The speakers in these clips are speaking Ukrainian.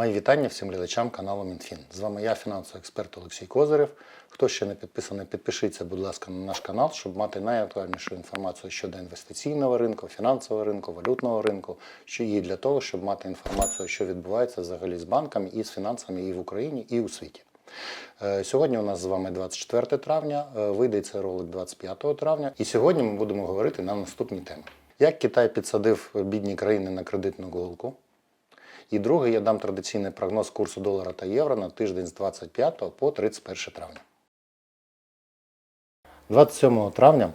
Мої вітання всім глядачам каналу Мінфін. З вами я, фінансовий експерт Олексій Козирев. Хто ще не підписаний, підпишіться, будь ласка, на наш канал, щоб мати найактуальнішу інформацію щодо інвестиційного ринку, фінансового ринку, валютного ринку, що і для того, щоб мати інформацію, що відбувається взагалі з банками і з фінансами і в Україні, і у світі. Е, Сьогодні у нас з вами 24 травня, е, вийде цей ролик 25 травня. І сьогодні ми будемо говорити на наступні теми. Як Китай підсадив бідні країни на кредитну голку? І друге, я дам традиційний прогноз курсу долара та євро на тиждень з 25 по 31 травня. 27 травня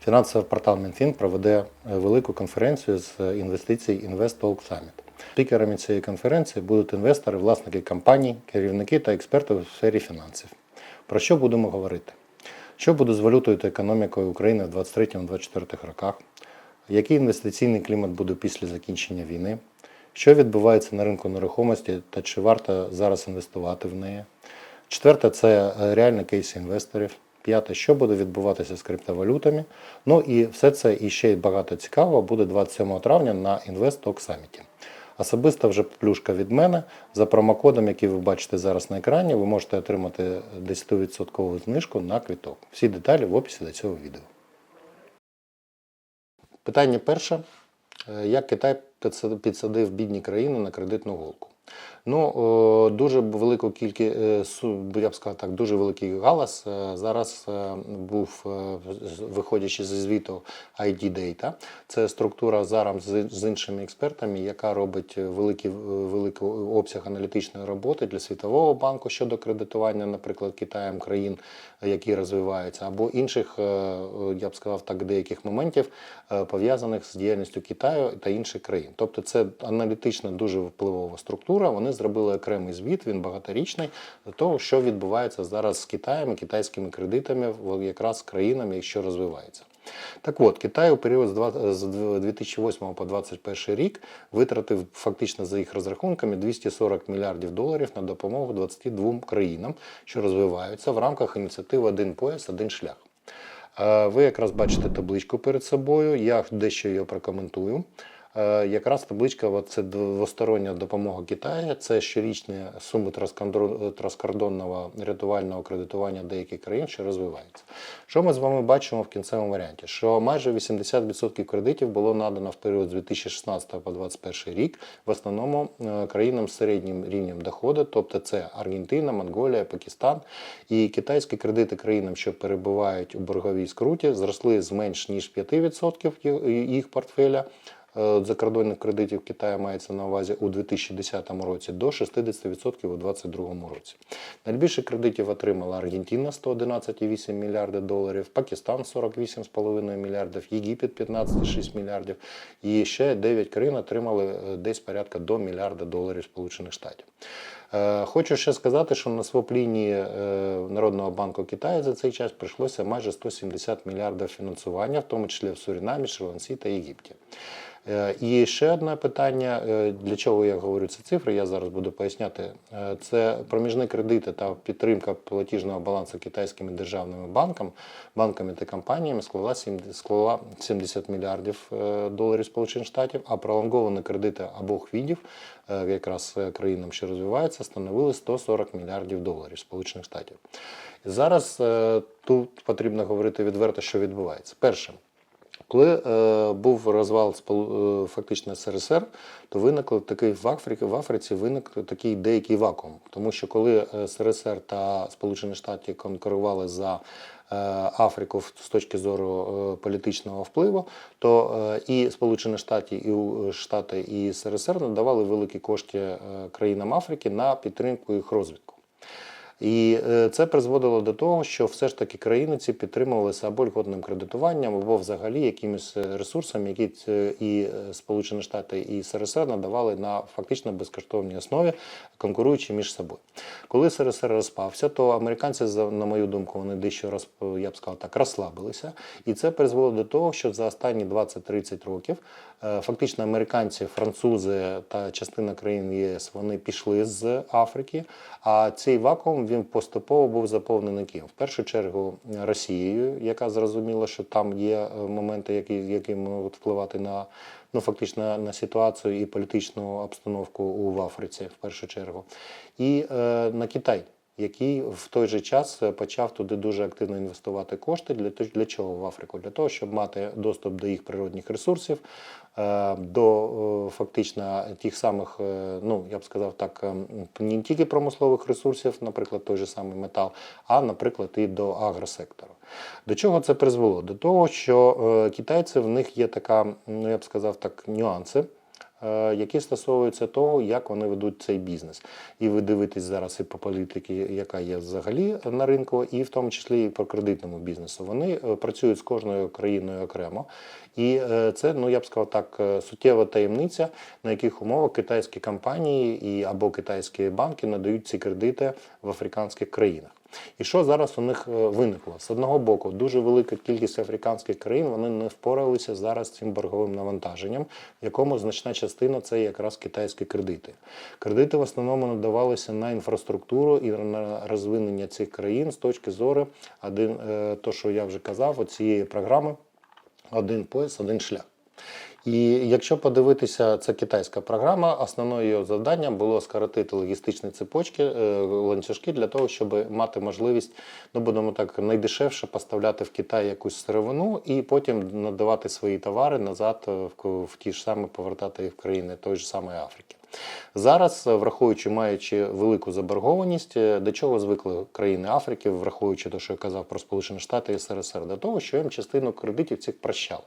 фінансовий портал Мінфін проведе е, велику конференцію з е, інвестицій Invest Talk Summit. Спікерами цієї конференції будуть інвестори, власники компаній, керівники та експерти у сфері фінансів. Про що будемо говорити? Що буде з валютою та економікою України в 2023-2024 роках? Який інвестиційний клімат буде після закінчення війни? Що відбувається на ринку нерухомості та чи варто зараз інвестувати в неї? Четверте це е, реальні кейси інвесторів. П'яте, що буде відбуватися з криптовалютами. Ну і все це і ще багато цікавого буде 27 травня на Talk Summit. Особиста вже плюшка від мене. За промокодом, який ви бачите зараз на екрані, ви можете отримати 10% знижку на квіток. Всі деталі в описі до цього відео. Питання перше. Е, Як Китай підсадив бідні країни на кредитну голку? Ну, дуже велику кількість, е, я б сказав так, дуже великий галас е, зараз е, був, е, виходячи зі звіту ID Data. Це структура зараз з, іншими експертами, яка робить великий, великий обсяг аналітичної роботи для Світового банку щодо кредитування, наприклад, Китаєм країн, які розвиваються, або інших, е, е, я б сказав так, деяких моментів, е, пов'язаних з діяльністю Китаю та інших країн. Тобто це аналітична дуже впливова структура. Вони зробили окремий звіт, він багаторічний, до того, що відбувається зараз з Китаєм китайськими кредитами, в- якраз країнами, що розвиваються. Так от, Китай у період з 2008 по 2021 рік витратив фактично за їх розрахунками 240 мільярдів доларів на допомогу 22 країнам, що розвиваються в рамках ініціативи Один пояс, один шлях. Е, Ви якраз бачите табличку перед собою. Я дещо її прокоментую. Е, Якраз табличка от це двостороння допомога Китаю. Це щорічні суми транскордонного рятувального кредитування деяких країн, що розвиваються. Що ми з вами бачимо в кінцевому варіанті? Що майже 80% кредитів було надано в період з 2016 по 2021 рік, в основному е, країнам з середнім рівнем доходу, тобто це Аргентина, Монголія, Пакистан. І китайські кредити країнам, що перебувають у борговій скруті, зросли з менш ніж 5% їх портфеля. Е, Закордонних кредитів Китаю мається на увазі у 2010 році до 60% у 2022 році. Найбільше кредитів отримала Аргентина 111,8 мільярди доларів, Пакистан 48,5 мільярдів, Єгипет 15,6 мільярдів. І ще 9 країн отримали е, десь порядка до мільярда доларів Сполучених Штатів. Е, Хочу ще сказати, що на своп лінії е, Народного банку Китаю за цей час прийшлося майже 170 мільярдів фінансування, в тому числі в Сурінамі, Шри-Ланці та Єгипті. Е, І ще одне питання, для чого я говорю ці цифри, я зараз буду поясняти. Це проміжні кредити та підтримка платіжного балансу китайськими державними банками, банками та компаніями склала 70 мільярдів доларів Сполучених Штатів, а пролонговані кредити обох видів, е, якраз е, країнам, що розвиваються, становили 140 мільярдів доларів Сполучених Штатів. І зараз е, тут потрібно говорити відверто, що відбувається. Перше. Коли е, був розвал е, фактично СРСР, то виникло такий в Африці, в Африці виник такий деякий вакуум. Тому що коли СРСР та Сполучені Штати конкурували за Африку в- з точки зору е, політичного впливу, то е, і Сполучені Штати, і Штати, і СРСР надавали великі кошти е, країнам Африки на підтримку їх розвитку. І е, це призводило до того, що все ж таки країни ці підтримувалися або льготним кредитуванням, або взагалі якимись е, ресурсами, які е, і Сполучені Штати і СРСР надавали на фактично безкоштовній основі, конкуруючи між собою. Коли СРСР розпався, то американці, на мою думку, вони дещо роз, я б сказав так, розслабилися. І це призвело до того, що за останні 20-30 років фактично американці, французи та частина країн ЄС вони пішли з Африки. А цей вакуум він поступово був заповнений ким? В першу чергу Росією, яка зрозуміла, що там є е, моменти, які, які можуть впливати на ну фактично на ситуацію і політичну обстановку у Африці в першу чергу, і е, на Китай. Який в той же час е, почав туди дуже активно інвестувати кошти для для чого в Африку? Для того, щоб мати доступ до їх природних ресурсів, е, до е, фактично тих самих, ну я б сказав так, е, не тільки промислових ресурсів, наприклад, той же самий метал, а наприклад, і до агросектору. До чого це призвело? До того, що китайці в них є така, ну я б сказав так, нюанси. Е, Які стосуються того, як вони ведуть цей бізнес, і ви дивитесь зараз і по політиці, яка є взагалі на ринку, і в тому числі і по кредитному бізнесу. Вони е, працюють з кожною країною окремо, і е, це, ну я б сказав так, суттєва таємниця, на яких умовах китайські компанії і або китайські банки надають ці кредити в африканських країнах. І що зараз у них е, виникло? З одного боку, дуже велика кількість африканських країн вони не впоралися зараз з цим борговим навантаженням, в якому значна частина це якраз китайські кредити. Кредити в основному надавалися на інфраструктуру і на розвинення цих країн з точки зору один, е, то, що я вже казав, оцієї програми один пояс, один шлях. І якщо подивитися, це китайська програма, основною її завданням було скоротити логістичні цепочки, е, ланцюжки для того, щоб мати можливість, ну будемо так, найдешевше поставляти в Китай якусь сировину і потім надавати свої товари назад е, в, ті ж самі повертати їх в країни той ж самої Африки. Зараз, е, враховуючи, маючи велику заборгованість, до чого звикли країни Африки, враховуючи те, що я казав про Сполучені Штати і СРСР, до того, що їм частину кредитів цих прощали.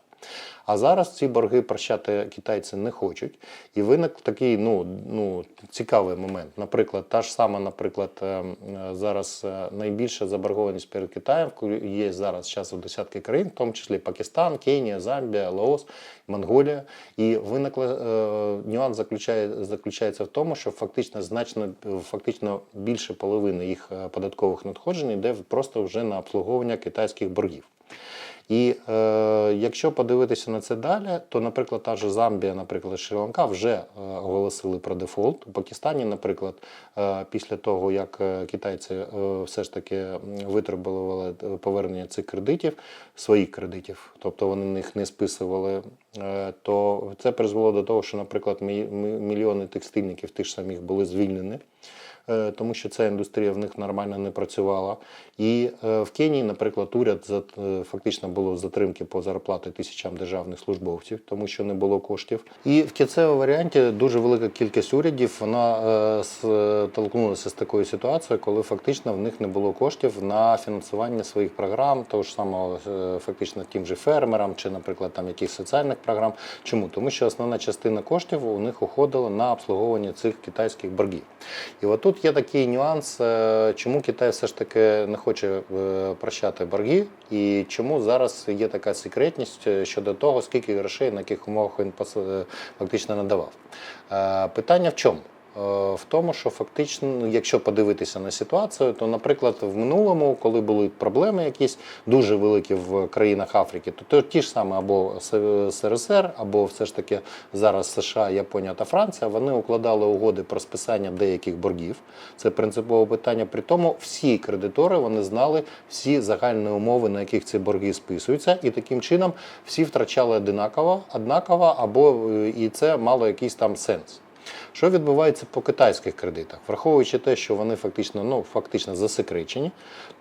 А зараз ці борги прощати китайці не хочуть. І виник такий ну, ну, цікавий момент. Наприклад, та ж сама, наприклад, е, е, зараз е, найбільша заборгованість перед Китаєм є зараз зараз у десятки країн, в тому числі Пакистан, Кенія, Замбія, Лаос, Монголія. І виникли е, нюанс заключає, заключається в тому, що фактично значно фактично більше половини їх податкових надходжень йде просто вже на обслуговування китайських боргів. І е, якщо подивитися на це далі, то, наприклад, та ж Замбія, наприклад, Шрі-Ланка вже е, оголосили про дефолт. У Пакистані, наприклад, е, після того, як е, китайці е, все ж таки витребували е, повернення цих кредитів, своїх кредитів, тобто вони їх не списували, е, то це призвело до того, що, наприклад, мі- мі- мільйони текстильників тих ж самих були звільнені тому що ця індустрія в них нормально не працювала. І е, в Кенії, наприклад, уряд е, фактично було затримки по зарплати тисячам державних службовців, тому що не було коштів. І в кінцевому варіанті дуже велика кількість урядів вона е, столкнулася з такою ситуацією, коли фактично в них не було коштів на фінансування своїх програм, того ж самого е, фактично тим же фермерам чи, наприклад, там якихось соціальних програм. Чому? Тому що основна частина коштів у них уходила на обслуговування цих китайських боргів. І от є такий нюанс, е, чому Китай все ж таки не хоче е, прощати борги, і чому зараз є така секретність е, щодо того, скільки грошей на яких умовах він фактично надавав. Питання в чому? Е, В тому, що фактично, ну, якщо подивитися на ситуацію, то, наприклад, в минулому, коли були проблеми якісь дуже великі в країнах Африки, то, ті ж саме або СРСР, або все ж таки зараз США, Японія та Франція, вони укладали угоди про списання деяких боргів. Це принципове питання. При тому всі кредитори вони знали всі загальні умови, на яких ці борги списуються, і таким чином всі втрачали одинаково, однаково, або е, і це мало якийсь там сенс. Що відбувається по китайських кредитах? Враховуючи те, що вони фактично, ну, фактично засекречені,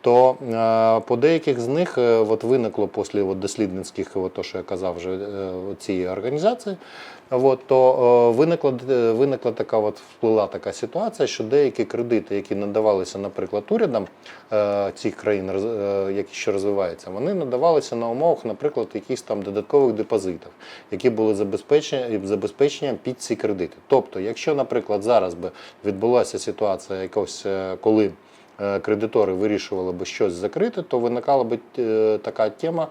то е, по деяких з них е, от виникло після от дослідницьких, от то, що я казав вже е, цієї організації, от, то е, виникла, е, виникла така от вплила така ситуація, що деякі кредити, які надавалися, наприклад, урядам е, цих країн, які що розвиваються, вони надавалися на умовах, наприклад, якихось там додаткових депозитів, які були забезпечені забезпеченням під ці кредити. Тобто, якщо, наприклад, зараз би відбулася ситуація якось, коли кредитори вирішували би щось закрити, то виникала е, така тема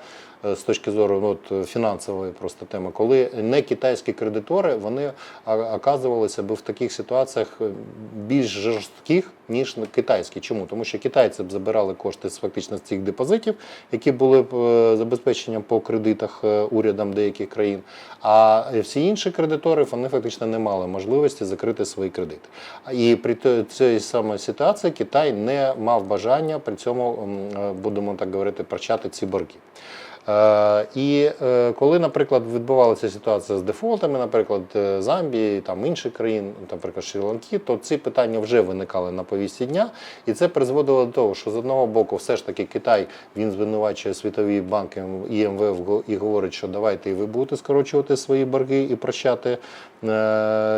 з точки зору ну, от, фінансової просто теми, коли не китайські кредитори вони оказувалися би в таких ситуаціях е, більш жорстких, ніж китайські. Чому? Тому що китайці б забирали кошти фактично з цих депозитів, які були б е, забезпеченням по кредитах е, урядам деяких країн. А всі інші кредитори вони фактично не мали можливості закрити свої кредити. І при цій самій ситуації Китай не мав бажання при цьому, е, будемо так говорити, прощати ці борги. Е, І е, коли, наприклад, відбувалася ситуація з дефолтами, наприклад, е, Замбії, там інших країн, наприклад, Шрі-Ланки, то ці питання вже виникали на повісті дня, і це призводило до того, що з одного боку, все ж таки, Китай він звинувачує світові банки і МВФ і говорить, що давайте ви будете скорочувати свої борги і прощати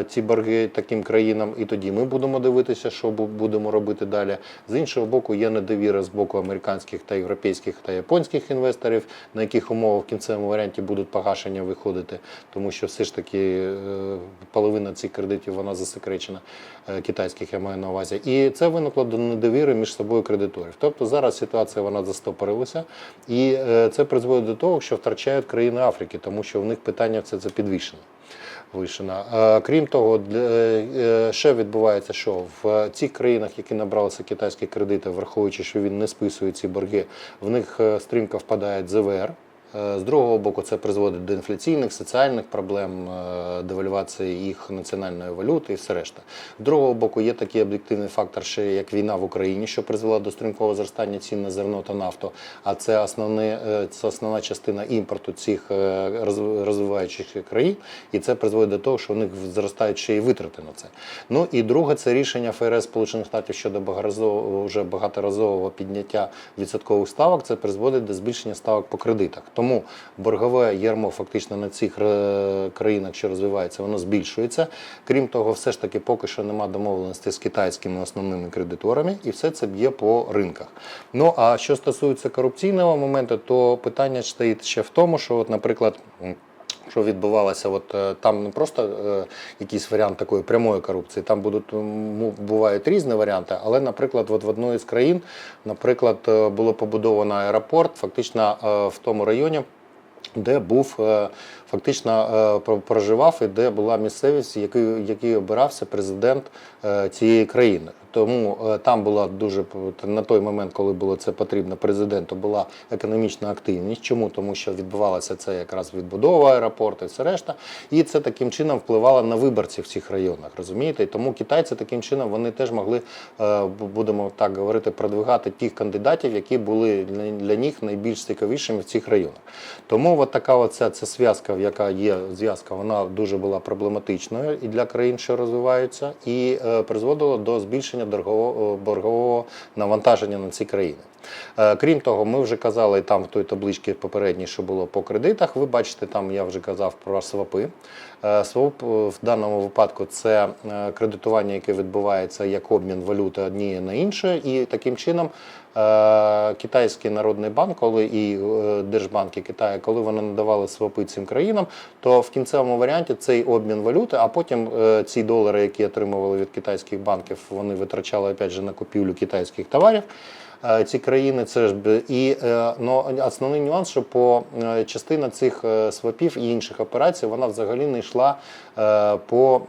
ці борги таким країнам, і тоді ми будемо дивитися, що будемо робити далі. З іншого боку, є недовіра з боку американських та європейських та японських інвесторів, на яких умовах в кінцевому варіанті будуть погашення виходити, тому що все ж таки е, половина цих кредитів вона засекречена е, китайських, я маю на увазі. І це виникло до недовіри між собою кредиторів. Тобто зараз ситуація вона застопорилася, і е, це призводить до того, що втрачають країни Африки, тому що в них питання все це підвішено. Вишена. Е, Крім того, е, ще відбувається, що в цих країнах, які набралися китайські кредити, враховуючи, що він не списує ці борги, в них е, стрімко впадає ЗВР. Е, З другого боку, це призводить до інфляційних, соціальних проблем, е, девальвації їх національної валюти і все решта. З другого боку, є такий об'єктивний фактор, ще як війна в Україні, що призвела до стрімкого зростання цін на зерно та нафту. А це основне, е, це основна частина імпорту цих розвиваючих країн, і це призводить до того, що у них зростають ще й витрати на це. Ну і друге, це рішення ФРС Сполучених Штатів щодо вже багаторазового підняття відсоткових ставок. Це призводить до збільшення ставок по кредитах. Тому боргове ярмо фактично на цих е, країнах, що розвиваються, воно збільшується. Крім того, все ж таки поки що нема домовленості з китайськими основними кредиторами, і все це б'є по ринках. Ну а що стосується корупційного моменту, то питання стоїть ще в тому, що, от, наприклад. Що відбувалося, от е, там не просто е, якийсь варіант такої прямої корупції, там будуть бувають різні варіанти, але, наприклад, от в одній з країн, наприклад, е, було побудовано аеропорт, фактично е, в тому районі. Де був е, фактично е, проживав і де була місцевість, який, який обирався президент е, цієї країни. Тому е, там була дуже на той момент, коли було це потрібно президенту, була економічна активність. Чому? Тому що відбувалося це якраз відбудова аеропорту і все решта. І це таким чином впливало на виборців в цих районах. Розумієте? І тому китайці таким чином вони теж могли, будемо так говорити, продвигати тих кандидатів, які були для них найбільш цікавішими в цих районах. Тому от така оця ця зв'язка, яка є зв'язка, вона дуже була проблематичною і для країн, що розвиваються, і е, призводила до збільшення боргового, боргового навантаження на ці країни. Е, Крім того, ми вже казали там в той табличці попередній, що було по кредитах. Ви бачите, там я вже казав про свапи. Е, Своп в даному випадку це е, кредитування, яке відбувається як обмін валюти однієї на іншу, і таким чином е, Китайський народний банк, коли і держбанки Китаю, коли вони надавали свопи цим країнам, то в кінцевому варіанті цей обмін валюти, а потім ці долари, які отримували від китайських банків, вони витрачали опять же на купівлю китайських товарів. Е, Ці країни це ж і ну, основний нюанс, що по е, частина цих свапів і інших операцій вона взагалі не йшла по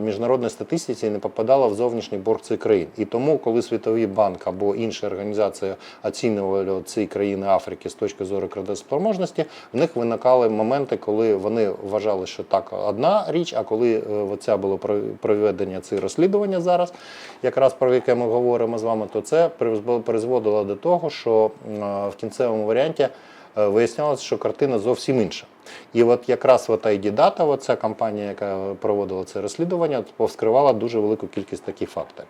міжнародній статистиці і не попадала в зовнішній борг цих країн. І тому, коли Світовий банк або інша організація оцінювали ці країни Африки з точки зору кредитоспроможності, в них виникали моменти, коли вони вважали, що так одна річ, а коли е, оця було про- проведення ці розслідування зараз, якраз про яке ми говоримо з вами, то це призводило до того, що е, в кінцевому варіанті е, вияснялося, що картина зовсім інша. І от якраз от ID Data, от ця компанія, яка проводила це розслідування, повскривала дуже велику кількість таких факторів.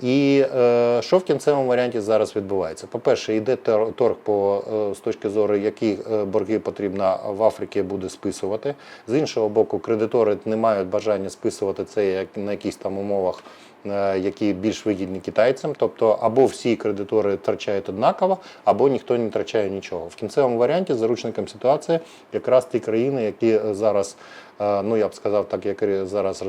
І е, що в кінцевому варіанті зараз відбувається? По-перше, йде торг по е, з точки зору, які е, борги потрібно в Африці буде списувати. З іншого боку, кредитори не мають бажання списувати це на якихось там умовах. е, Які більш вигідні китайцям, тобто або всі кредитори втрачають однаково, або ніхто не втрачає нічого. В кінцевому варіанті заручником ситуації якраз ті країни, які е, зараз, ну я б сказав, так як зараз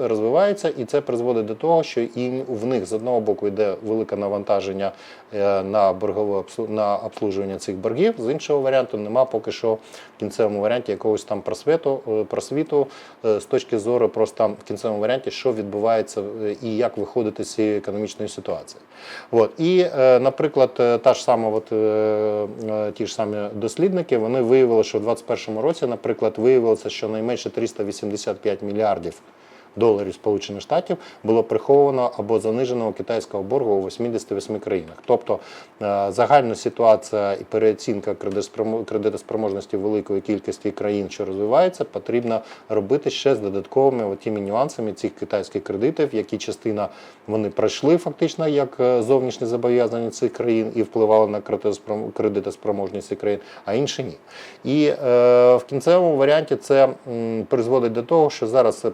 розвиваються, і це призводить до того, що і в них з одного боку йде велике навантаження е, на боргове на обслужування цих боргів. З іншого варіанту нема поки що в кінцевому варіанті якогось там просвіту, е, просвіту е, з точки зору просто в кінцевому варіанті, що відбувається е, і як виходити з цієї економічної ситуації. От. І, е, наприклад, е, та ж сама, от, е, е, ті ж самі дослідники, вони виявили, що в 2021 році, наприклад, виявилося, що найменше 385 мільярдів доларів Сполучених Штатів було приховано або занижено у китайського боргу у 88 країнах. Тобто е, загальна ситуація і переоцінка кредитоспромо- кредитоспроможності великої кількості країн, що розвиваються, потрібно робити ще з додатковими тими нюансами цих китайських кредитів, які частина вони пройшли фактично як е, зовнішні зобов'язання цих країн і впливали на кредитоспром- кредитоспроможність цих країн, а інші ні. І е, в кінцевому варіанті це м, призводить до того, що зараз це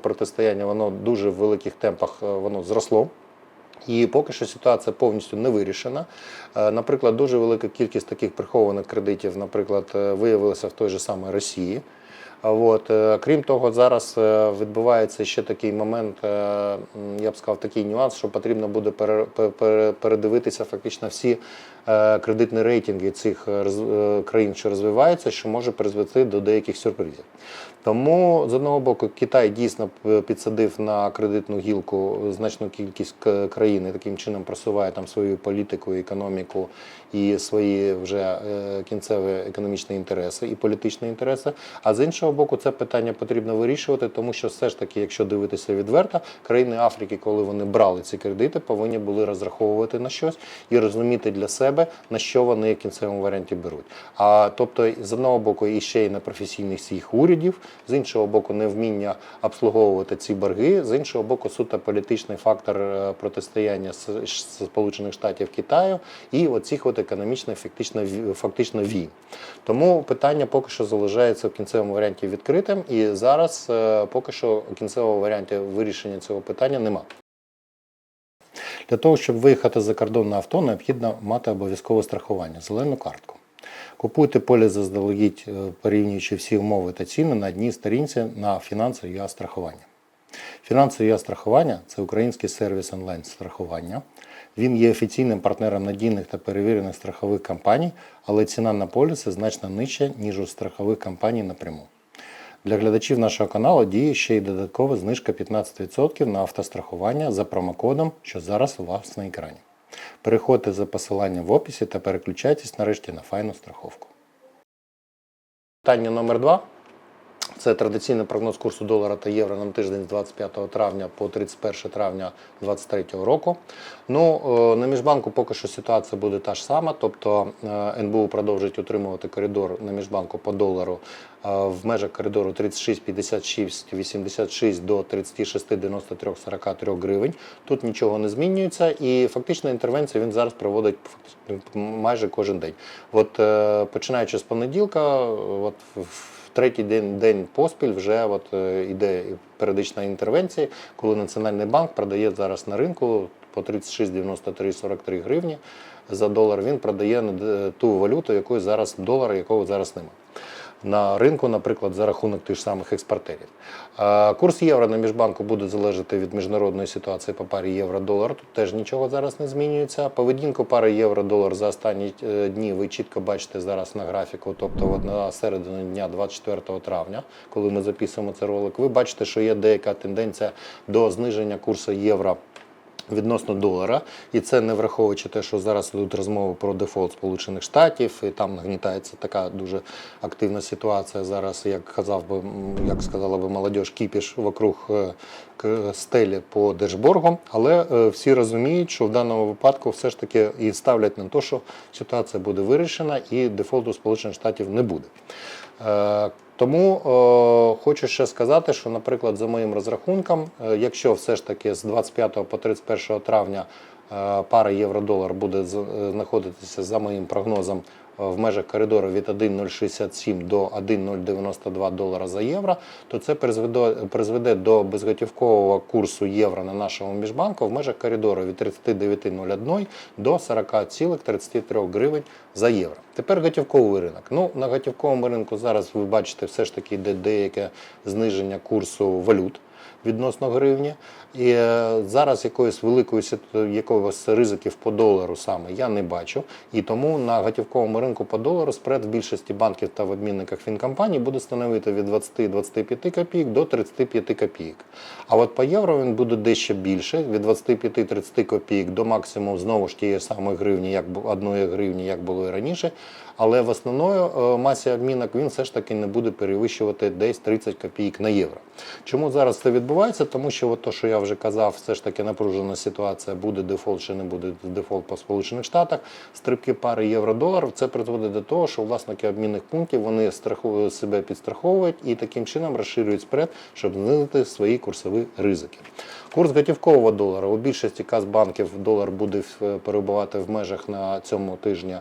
протистояння воно дуже в великих темпах е, воно зросло. І поки що ситуація повністю не вирішена. Е, Наприклад, дуже велика кількість таких прихованих кредитів, наприклад, е, виявилася в той же самій Росії. От, крім того, зараз відбувається ще такий момент, я б сказав, такий нюанс, що потрібно буде пере- передивитися фактично всі кредитні рейтинги цих е, е, країн, що розвиваються, що може призвести до деяких сюрпризів. Тому з одного боку Китай дійсно підсадив на кредитну гілку значну кількість країн і таким чином просуває там свою політику, економіку і свої вже е, кінцеві економічні інтереси і політичні інтереси. А з іншого боку, це питання потрібно вирішувати, тому що все ж таки, якщо дивитися відверто, країни Африки, коли вони брали ці кредити, повинні були розраховувати на щось і розуміти для себе на що вони в кінцевому варіанті беруть. А тобто, з одного боку, і ще й на професійність їх урядів, з іншого боку, невміння обслуговувати ці борги, з іншого боку, суто політичний фактор е, протистояння Сполучених Штатів Китаю і оцих от економічних фактично фактично війн. Тому питання поки що залишається в кінцевому варіанті відкритим, і зараз е, поки що в кінцевому варіанті вирішення цього питання немає. Для того, щоб виїхати за кордон на авто, необхідно мати обов'язкове страхування, зелену картку. Купуйте поліс заздалегідь, е, порівнюючи всі умови та ціни на одній сторінці на фінансове страхування. Фінансове страхування це український сервіс онлайн страхування. Він є офіційним партнером надійних та перевірених страхових компаній, але ціна на поліси значно нижча, ніж у страхових компаній напряму. Для глядачів нашого каналу діє ще й додаткова знижка 15% на автострахування за промокодом, що зараз у вас на екрані. Переходьте за посиланням в описі та переключайтесь нарешті на файну страховку. Питання номер два. Це традиційний прогноз курсу долара та євро на тиждень з 25 травня по 31 травня 2023 року. Ну, е, на міжбанку поки що ситуація буде та ж сама, тобто е, НБУ продовжить утримувати коридор на міжбанку по долару е, в межах коридору 36, 56, 86 до 36, 93, 43 гривень. Тут нічого не змінюється, і фактично інтервенцію він зараз проводить майже кожен день. От починаючи з понеділка, от третій день, день поспіль вже от, е, йде періодична інтервенція, коли Національний банк продає зараз на ринку по 36,93-43 гривні за долар. Він продає е, ту валюту, якої зараз долар, якого зараз немає. На ринку, наприклад, за рахунок тих самих експортерів. Курс євро на міжбанку буде залежати від міжнародної ситуації по парі євро-долар. Тут теж нічого зараз не змінюється. Поведінку пари євро-долар за останні е, дні ви чітко бачите зараз на графіку, тобто от на середину дня 24 травня, коли ми записуємо цей ролик, ви бачите, що є деяка тенденція до зниження курсу євро. Відносно долара, і це не враховуючи те, що зараз йдуть розмови про дефолт Сполучених Штатів, і там нагнітається така дуже активна ситуація зараз, як казав би, як сказала би молодь, кіпіш вокруг е, стелі по держборгу. Але е, всі розуміють, що в даному випадку все ж таки і ставлять на те, що ситуація буде вирішена і дефолту Сполучених Штатів не буде. Тому е, хочу ще сказати, що, наприклад, за моїм розрахунком, е, якщо все ж таки з 25 по 31 травня е, пара євро-долар буде е, знаходитися за моїм прогнозом в межах коридору від 1,067 до 1,092 долара за євро, то це призведе, призведе до безготівкового курсу євро на нашому міжбанку в межах коридору від 39,01 до 40,33 гривень за євро. Тепер готівковий ринок. Ну, на готівковому ринку зараз ви бачите все ж таки йде деяке зниження курсу валют відносно гривні. І е, зараз якоїсь великої якогось ризиків по долару саме я не бачу. І тому на готівковому ринку по долару спред в більшості банків та в обмінниках фінкомпаній буде становити від 20-25 копійок до 35 копійок. А от по євро він буде дещо більше, від 25-30 копійок до максимум знову ж тієї самої гривні, як одної гривні, як було і раніше. Але в основної е, масі обмінок він все ж таки не буде перевищувати десь 30 копійок на євро. Чому зараз це відбувається? Відбувається, тому що от то, що я вже казав, все ж таки напружена ситуація, буде дефолт чи не буде дефолт по Сполучених Штатах. Стрибки пари євро-долар це призводить до того, що власники обмінних пунктів вони страхують себе підстраховують і таким чином розширюють спред, щоб знизити свої курсові ризики. Курс готівкового долара у більшості казбанків долар буде е, перебувати в межах на цьому тижні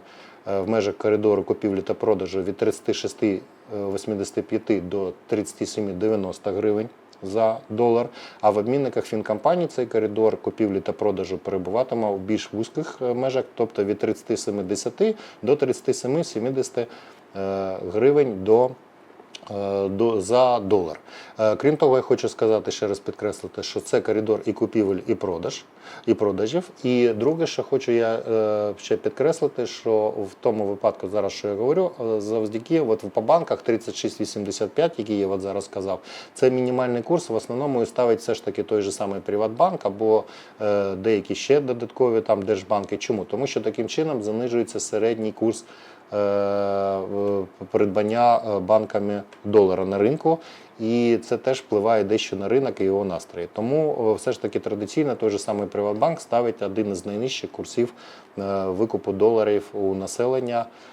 е, в межах коридору купівлі та продажу від 36,85 до 37,90 гривень за долар. А в обмінниках фінкомпаній цей коридор купівлі та продажу перебуватиме у більш вузьких е, межах, тобто від 37,10 до 37,70 е, гривень до, за долар. Е, Крім того, я хочу сказати, ще раз підкреслити, що це коридор і купівель, і продаж, і продажів. І друге, що хочу я е, ще підкреслити, що в тому випадку, зараз що я говорю, е, завдяки от по банках 36,85, який я от зараз сказав, це мінімальний курс. В основному і ставить все ж таки той же самий Приватбанк або е, деякі ще додаткові там держбанки. Чому? Тому що таким чином занижується середній курс е, придбання е, банками долара на ринку. І це теж впливає дещо на ринок і його настрої. Тому е, все ж таки традиційно той же самий Приватбанк ставить один із найнижчих курсів е, викупу доларів у населення е,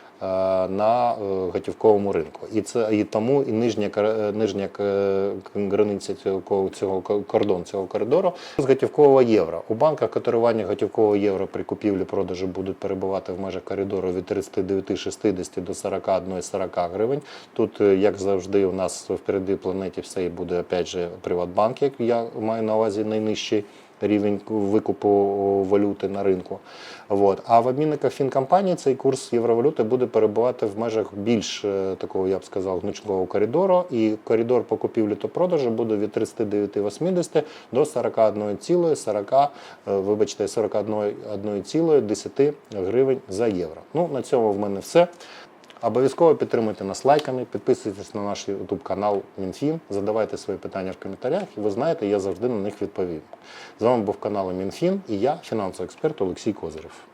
на е, готівковому ринку. І це і тому і нижня е, нижня е, границя цього цього ко- кордон цього коридору з готівкового євро. У банках котирування готівкового євро при купівлі продажу будуть перебувати в межах коридору від 39,60 до 41,40 гривень. Тут, е, як завжди, у нас впереді планеті все і буде опять же Приватбанк, як я маю на увазі найнижчий рівень викупу валюти на ринку. От. А в обмінниках фінкомпанії цей курс євровалюти буде перебувати в межах більш е, такого, я б сказав, гнучкового коридору. І коридор по купівлі та продажу буде від 39,80 до 41,40, е, вибачте, 41,10 гривень за євро. Ну, на цьому в мене все. Обов'язково підтримуйте нас лайками, підписуйтесь на наш YouTube канал Мінфін, задавайте свої питання в коментарях, і ви знаєте, я завжди на них відповім. З вами був канал Мінфін і я, фінансовий експерт Олексій Козирев.